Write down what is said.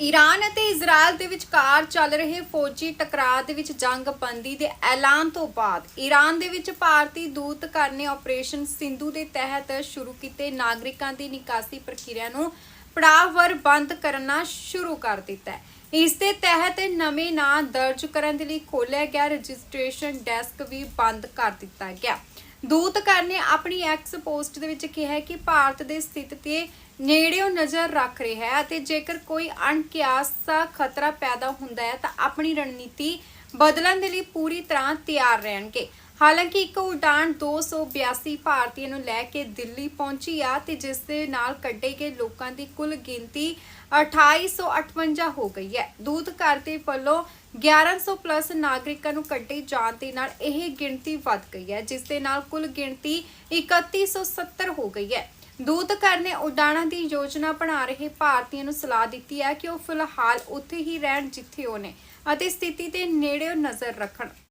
Iran ਅਤੇ Israel ਦੇ ਵਿਚਕਾਰ ਚੱਲ ਰਹੇ ਫੌਜੀ ਟਕਰਾਅ ਦੇ ਵਿੱਚ ਜੰਗਬੰਦੀ ਦੇ ਐਲਾਨ ਤੋਂ ਬਾਅਦ ਈਰਾਨ ਦੇ ਵਿੱਚ ਭਾਰਤੀ ਦੂਤ ਘਰ ਨੇ ਆਪਰੇਸ਼ਨ ਸਿੰਧੂ ਦੇ ਤਹਿਤ ਸ਼ੁਰੂ ਕੀਤੇ ਨਾਗਰਿਕਾਂ ਦੀ ਨਿਕਾਸੀ ਪ੍ਰਕਿਰਿਆ ਨੂੰ ਪੜਾਅਵਾਰ ਬੰਦ ਕਰਨਾ ਸ਼ੁਰੂ ਕਰ ਦਿੱਤਾ ਹੈ। ਇਸ ਦੇ ਤਹਿਤ ਨਵੇਂ ਨਾਂ ਦਰਜ ਕਰਨ ਦੇ ਲਈ ਖੋਲ੍ਹਿਆ ਗਿਆ, ਰਜਿਸਟ੍ਰੇਸ਼ਨ ਡੈਸਕ ਵੀ ਬੰਦ ਕਰ ਦਿੱਤਾ ਗਿਆ। ਦੂਤ ਘਰ ਨੇ ਆਪਣੀ ਐਕਸ ਪੋਸਟ ਦੇ ਵਿੱਚ ਕਿਹਾ ਕਿ ਭਾਰਤ ਦੇ ਸਥਿਤੀ ਤੇ ਨੇੜਿਓਂ ਨਜ਼ਰ ਰੱਖ ਰਿਹਾ ਹੈ ਅਤੇ ਜੇਕਰ ਕੋਈ ਅਣਕਿਆਸਾ ਖਤਰਾ ਪੈਦਾ ਹੁੰਦਾ ਹੈ ਤਾਂ ਆਪਣੀ ਰਣਨੀਤੀ ਬਦਲਣ ਦੇ ਲਈ ਪੂਰੀ ਤਰ੍ਹਾਂ ਤਿਆਰ ਰਹਿਣਗੇ। ਹਾਲਾਂਕਿ ਇੱਕ ਉਡਾਨ 282 ਭਾਰਤੀਆਂ ਨੂੰ ਲੈ ਕੇ ਦਿੱਲੀ ਪਹੁੰਚੀ ਆ ਤੇ ਜਿਸ ਦੇ ਨਾਲ ਕੱਢੇ ਗਏ ਲੋਕਾਂ ਦੀ ਕੁੱਲ ਗਿਣਤੀ 2858 ਹੋ ਗਈ ਹੈ। ਦੂਤ ਘਰ ਦੇ ਵੱਲੋਂ 1100 ਪਲੱਸ ਨਾਗਰਿਕਾਂ ਨੂੰ ਕੱਢੇ ਜਾਣ ਦੇ ਨਾਲ ਇਹ ਗਿਣਤੀ ਵੱਧ ਗਈ ਹੈ, ਜਿਸ ਦੇ ਨਾਲ ਕੁੱਲ ਗਿਣਤੀ 3170 ਹੋ ਗਈ ਹੈ। ਦੂਤ ਘਰ ਨੇ ਉਡਾਣਾਂ ਦੀ ਯੋਜਨਾ ਬਣਾ ਰਹੇ ਭਾਰਤੀਆਂ ਨੂੰ ਸਲਾਹ ਦਿੱਤੀ ਹੈ ਕਿ ਉਹ ਫਿਲਹਾਲ ਉੱਥੇ ਹੀ ਰਹਿਣ ਜਿੱਥੇ ਉਹ ਨੇ ਅਤੇ ਸਥਿਤੀ ਦੇ ਨੇੜਿਓਂ ਨਜ਼ਰ ਰੱਖਣ।